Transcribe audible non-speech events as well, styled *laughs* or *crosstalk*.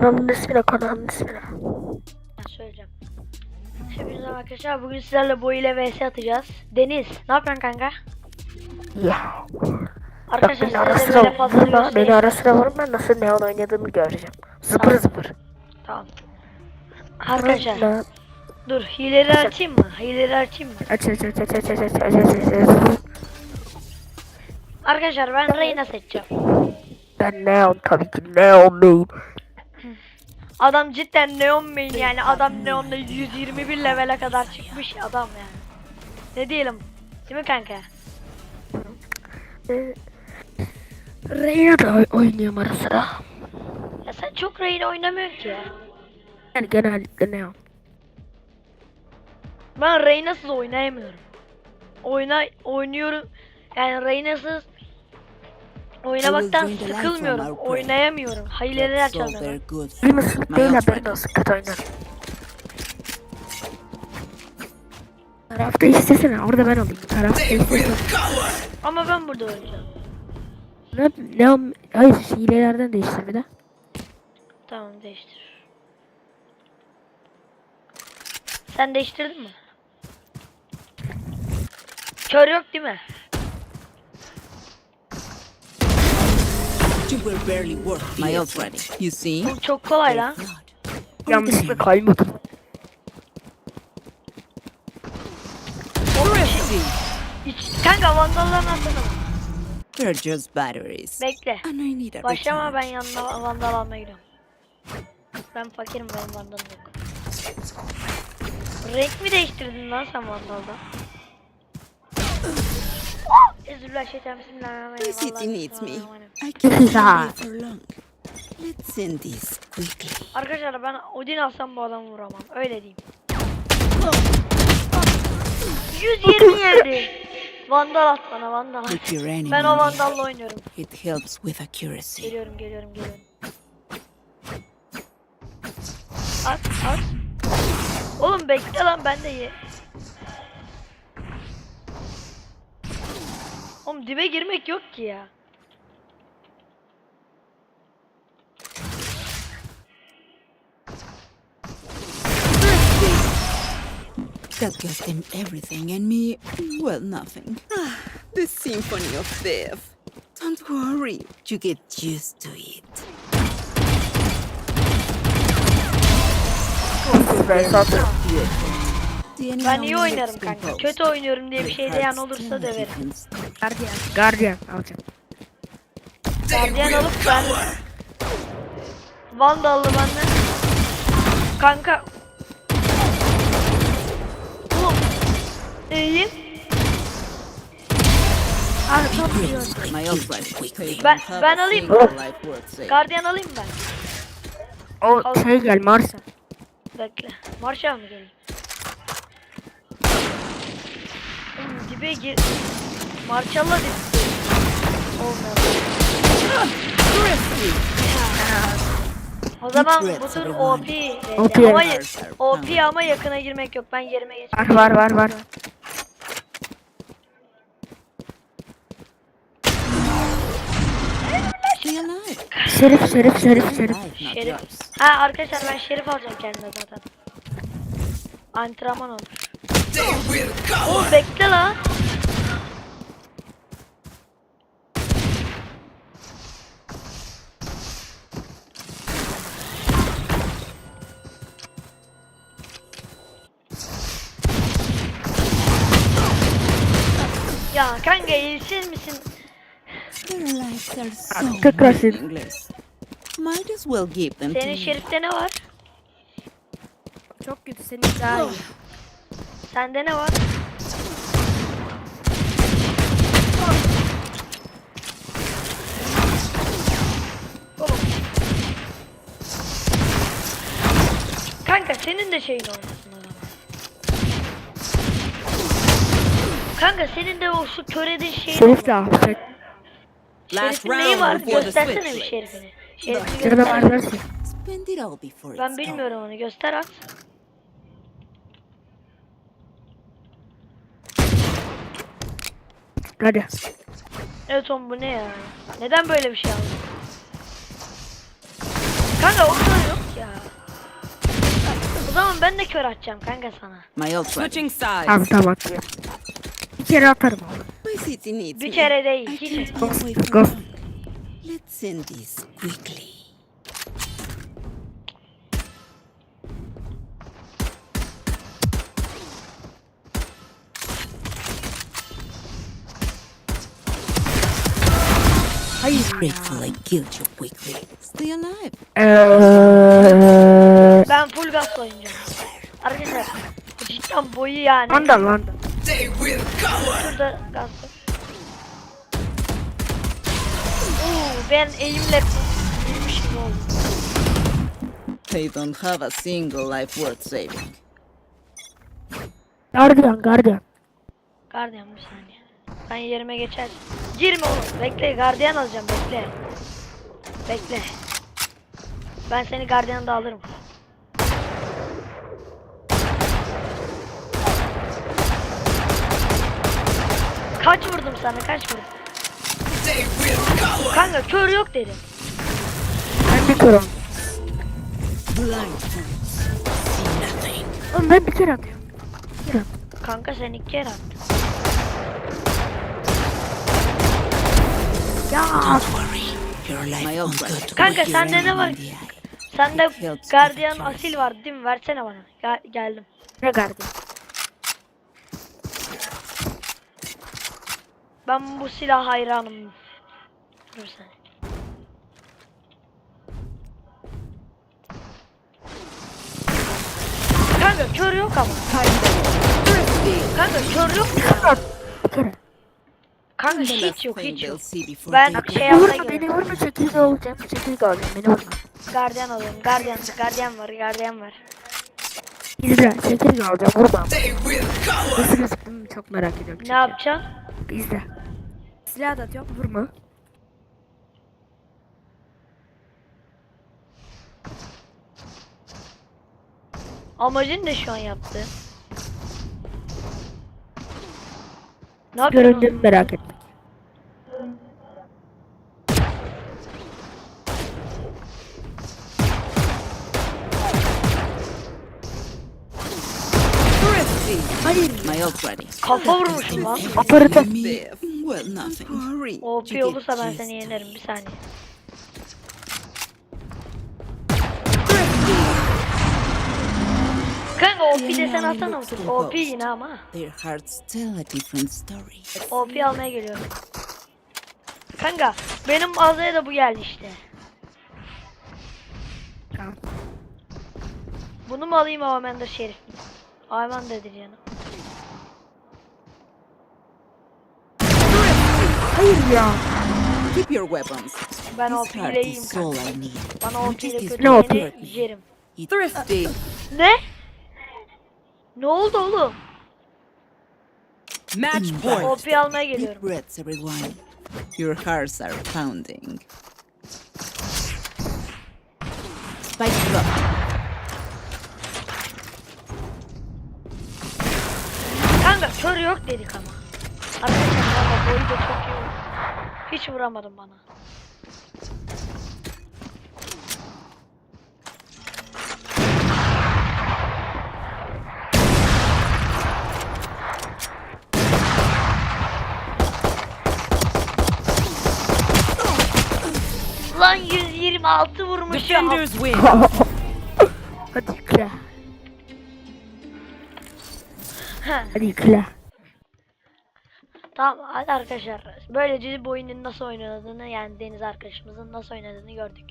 Kanalın ismi ne? Kanalın ismi ne? Ben söyleyeceğim. Hepinize arkadaşlar. Bugün sizlerle boy ile vs atacağız. Deniz, ne yapıyorsun kanka? Ya. Bak Arkadaşlar beni ara size sıra böyle fazla vurma. Beni göstereyim. ara sıra vurma. Ben nasıl neon oynadığımı göreceğim. Zıpır Tamam. zıpır. Tamam. Arkadaşlar, Ne- dur hileleri açayım mı? Hileleri açayım mı? Aç aç aç aç aç aç aç aç aç aç aç. Arkadaşlar ben Reyna seçeceğim. Ben neon tabii ki neon main. Adam cidden neon main yani adam neonda 121 levele kadar çıkmış adam yani. Ne diyelim? Değil mi kanka? Ee, Reyna da oy- oynuyorum ara sıra. Ya sen çok Reyna oynamıyorsun ki ya. Yani genellikle neon. Ben Reyna'sız oynayamıyorum. Oyna oynuyorum. Yani Reyna'sız oynamaktan sıkılmıyorum. prey. Hileleri good. Bir mısın My değil haberin olsun kötü oynarım. Tarafta istesene orada ben olayım. Tarafta istesene. Ama ben burada oynayacağım. Ne, neon, hayır hilelerden değiştir bir de. Tamam değiştir. Sen değiştirdin mi? Kör yok değil mi? You were barely worth my old friend. You see? Bu çok kolay lan. Blood. Yanlışlıkla kaymadım. Hiç, kanka vandallarını atsana. They're just batteries. Bekle. And I need a Başlama ben yanına vandal almaya gidiyorum. Ben fakirim benim vandalım yok. Renk mi değiştirdin lan sen vandalda? Şeytan bismillahirrahmanirrahim. The city Allah needs me. bismillahirrahmanirrahim. I can't *laughs* stay for long. Let's end this quickly. Arkadaşlar ben Odin alsam bu adamı vuramam. Öyle diyeyim. 120 yedi. Vandal at bana vandal at. Look your enemy. Ben o vandalla oynuyorum. It helps with accuracy. Geliyorum geliyorum geliyorum. At at. Oğlum bekle lan ben de ye. Oğlum dibe girmek yok ki ya. That got them everything and me, well, nothing. Ah, the symphony of death. Don't worry, you get used to it. Enemy Ben iyi oynarım kanka. Kötü oynuyorum diye bir şey diyen olursa döverim. gardiyan. Gardiyan alacağım. Gardiyan alıp ben Vandallı benden. Kanka. Oğlum. İyiyim. Abi çok iyi. Ben- ben alayım. Gardiyan Gardiyan alayım ben. O şey gel Mars'a. Bekle. Marşa mı gelin? Dibe gir. Marşalla dip. Olmuyor. O zaman bu tur OP. OP. Ama OP ama yakına girmek yok. Ben yerime geç. Var var var var. Şerif şerif şerif şerif. Şerif. Ha arkadaşlar ben şerif alacağım kendime zaten. Antrenman olur. Oğlum bekle lan. Ya kanka eğilsiz misin? Their lives are so Tekrar sil. meaningless. Might as well give them to Senin şerifte ne var? Çok kötü senin daha iyi. Sende ne var? Kanka senin de şeyin olmasın o zaman. Kanka senin de o şu körediğin şeyin Şerif de Last Şerifin neyi var? Göstersene bir şerifini. Şerifini Şerif göster. Ben bilmiyorum onu. Göster at. Hadi. Evet oğlum bu ne ya? Neden böyle bir şey aldın? Kanka o kadar yok ya. O zaman ben de kör atacağım kanka sana. My. Switching sides. Tamam tamam atıyorum. Bir kere atarım oğlum. My Bir kere değil. Hiç. Go. Let's send this quickly. Grateful I killed you quickly. Stay alive. Eee... Ben full gas oynayacağım. Arkadaşlar cidden boyu yani. London London. Şurada gaz var. Oo, ben eğimle büyümüşüm oldu. They don't have a single life worth saving. Guardian Guardian. Gardiyan bir saniye. Ben yerime geçer. Girme oğlum. Bekle gardiyan alacağım bekle. Bekle. Ben seni gardiyanda alırım. Kaç vurdum sana kaç vurdum? Kanka kör yok dedim. Ben bir nothing. Oğlum ben bir kere atıyorum. Kanka sen iki kere attın. Ya Kanka, sende ne var? Sende gardiyan asil var değil mi? Versene bana. Gel- geldim. ne Guardian? Ben bu silah hayranım. Dur sen. Kanka kör yok ama. Kanka kör yok mu? Kanka last hiç yok hiç yok. Ben şey die. Vurma yapmaya beni gerek. vurma çekirge olacağım. Çekirge olacağım beni vurma. Gardiyan alıyorum. Gardiyan, gardiyan var, gardiyan var. İzle çekirge olacağım vurma. Nasıl gözüktüm çok merak ediyorum. Ne yapacaksın? İzle. Silah da atıyorum vurma. Amacın ne şu an yaptı? Ne? Göründüğümü merak ready. Kafa vurmuşum lan. Worry. OP olursa ben seni yenerim bir saniye. OP desen atsana. OP yine ama. Their hearts tell a different story. OP almaya geliyorum. Kanka benim ağzaya da bu geldi işte. Tamam. Bunu mu alayım Avaman'da Şerif mi? Avaman'dadır canım. Hayır ya. Keep your weapons. Ben is all kanka. I need. Bana You OP ile just kötü yerim. Thrifty. Ne? Ne oldu oğlum? Match Mm. point. OP almaya Deep geliyorum. breaths, everyone. Your hearts are pounding. Spike drop. Kanka kör yok dedik ama. Arkadaşlar valla boyu da çok iyi. Hiç vuramadım bana. Lan 126 vurmuş ya. Defenders win. *laughs* Hadi yükle. Hadi yükle. Tamam hadi arkadaşlar. Böylece bu oyunun nasıl oynadığını yani Deniz arkadaşımızın nasıl oynadığını gördük.